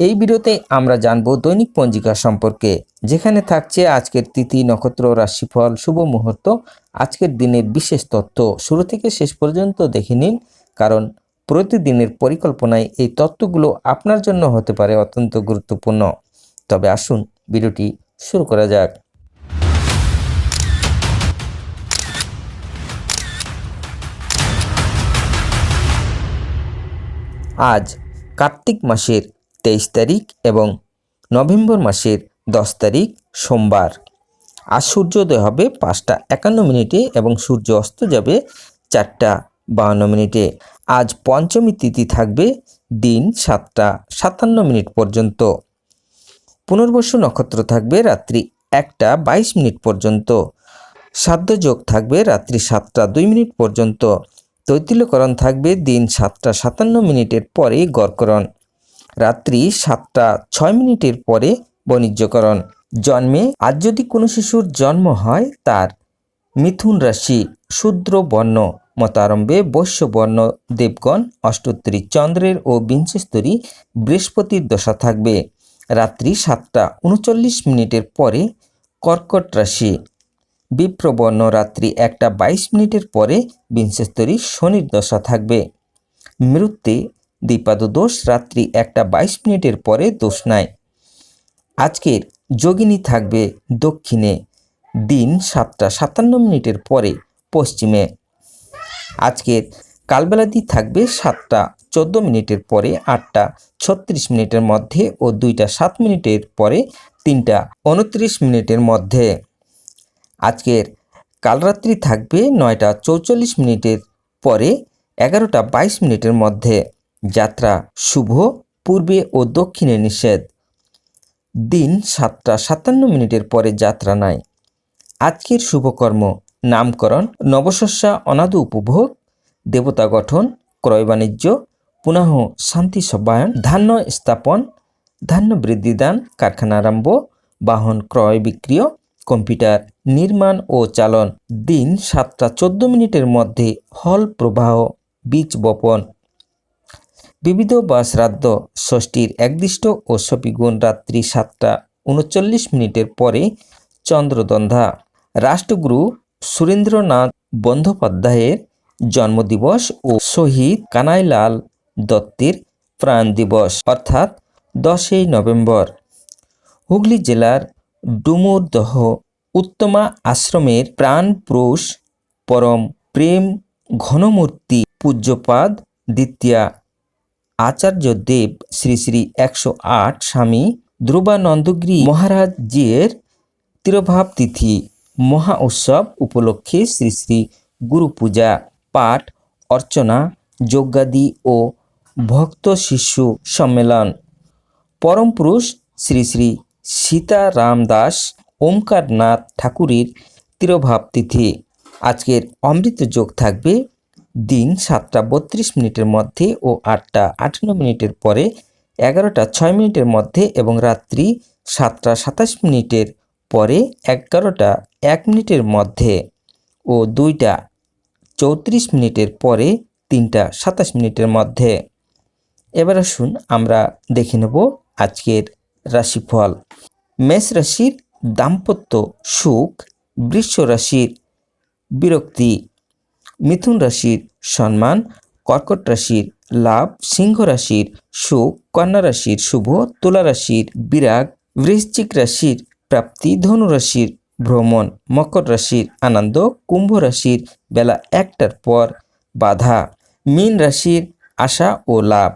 এই ভিডিওতে আমরা জানব দৈনিক পঞ্জিকা সম্পর্কে, যেখানে থাকছে আজকের তিথি, নক্ষত্র, রাশিফল, শুভ মুহূর্ত, আজকের দিনের বিশেষ তথ্য। শুরু থেকে শেষ পর্যন্ত দেখে নিন, কারণ প্রতিদিনের পরিকল্পনায় এই তথ্যগুলো আপনার জন্য হতে পারে অত্যন্ত গুরুত্বপূর্ণ। তবে আসুন ভিডিওটি শুরু করা যাক। আজ কার্তিক মাসের তেইশ তারিখ এবং নভেম্বর মাসের দশ তারিখ সোমবার। আজ সূর্যোদয় হবে পাঁচটা একান্ন মিনিটে এবং সূর্য অস্ত যাবে চারটা বাহান্ন মিনিটে। আজ পঞ্চমী তিথি থাকবে দিন সাতটা সাতান্ন মিনিট পর্যন্ত। পুনর্বসু নক্ষত্র থাকবে রাত্রি একটা বাইশ মিনিট পর্যন্ত। সাধ্যযোগ থাকবে রাত্রি সাতটা দুই মিনিট পর্যন্ত। তৈতিল্যকরণ থাকবে দিন সাতটা সাতান্ন মিনিটের পরে গড়করণ। রাত্রি সাতটা ছয় মিনিটের পরে বাণিজ্যকরণ। জন্মে আজ যদি কোনো শিশুর জন্ম হয়, তার মিথুন রাশি শূদ্র বর্ণ মতারম্ভে বৈশ্য বর্ণ দেবগণ অষ্টোত্তরী চন্দ্রের ও বিংশস্তরী বৃহস্পতির দশা থাকবে। রাত্রি সাতটা উনচল্লিশ মিনিটের পরে কর্কট রাশি বিপ্রবর্ণ রাত্রি একটা বাইশ মিনিটের পরে বিংশস্তরী শনির দশা থাকবে। মৃত্যু দ্বিপাদ দোষ রাত্রি একটা বাইশ মিনিটের পরে দোষ নাই। আজকের যোগিনী থাকবে দক্ষিণে, দিন সাতটা সাতান্ন মিনিটের পরে পশ্চিমে। আজকের কালবেলাদি থাকবে সাতটা চোদ্দ মিনিটের পরে আটটা ছত্রিশ মিনিটের মধ্যে ও দুইটা সাত মিনিটের পরে তিনটা উনত্রিশ মিনিটের মধ্যে। আজকের কালরাত্রি থাকবে নয়টা চৌচল্লিশ মিনিটের পরে এগারোটা বাইশ মিনিটের মধ্যে। যাত্রা শুভ, পূর্বে ও দক্ষিণে নিষেধ। দিন সাতটা সাতান্ন মিনিটের পরে যাত্রা নাই। আজকের শুভকর্ম, নামকরণ, নবশস্যা, অনাদু উপভোগ, দেবতা গঠন, ক্রয় বাণিজ্য পুনঃ শান্তি সবায়ন ধান্য স্থাপন, ধান্য বৃদ্ধিদান কারখানা আরম্ভ, বাহন ক্রয় বিক্রিয় কম্পিউটার নির্মাণ ও চালন। দিন সাতটা চোদ্দ মিনিটের মধ্যে হল প্রবাহ, বীজ বপন বিবিধ বা শ্রাদ্ধ ষষ্ঠীর একদিষ্ট ও সপিগুণ রাত্রি সাতটা উনচল্লিশ মিনিটের পরে চন্দ্রদন্ধা রাষ্ট্রগুরু সুরেন্দ্রনাথ বন্দ্যোপাধ্যায়ের জন্মদিবস ও শহীদ কানাইলাল দত্তের প্রাণ দিবস অর্থাৎ দশই নভেম্বর। হুগলি জেলার ডুমুরদহ উত্তমা আশ্রমের প্রাণ পুরুষ পরম প্রেম ঘনমূর্তি পূজ্যপাদ দ্বিতীয়া আচার্য দেব শ্রী শ্রী একশো আট স্বামী ধ্রুবানন্দগিরি মহারাজ জিয়ের তিরোভাব তিথি মহা উৎসব উপলক্ষে শ্রী শ্রী গুরু পূজা, পাঠ, অর্চনা, যজ্ঞাদি ও ভক্ত শিশু সম্মেলন। পরম পুরুষ শ্রী শ্রী সীতারাম দাস ওমকারনাথ ঠাকুরের তিরোভাব তিথি আজকের অমৃত যোগ থাকবে দিন সাতটা বত্রিশ মিনিটের মধ্যে ও আটটা আটান্ন মিনিটের পরে এগারোটা ছয় মিনিটের মধ্যে এবং রাত্রি সাতটা সাতাশ মিনিটের পরে এগারোটা এক মিনিটের মধ্যে ও দুইটা চৌত্রিশ মিনিটের পরে তিনটা সাতাশ মিনিটের মধ্যে। এবার আসুন আমরা দেখে নেব আজকের রাশিফল। মেষ রাশির দাম্পত্য সুখ, বৃষ রাশির বিরক্তি মিথুন রাশির সম্মান, কর্কট রাশির লাভ, সিংহ রাশির সুখ, কন্যা রাশির শুভ, তুলা রাশির বিরাগ, বৃশ্চিক রাশির প্রাপ্তি, ধনু রাশির ভ্রমণ, মকর রাশির আনন্দ, কুম্ভ রাশির বেলা একটার পর বাধা, মীন রাশির আশা ও লাভ।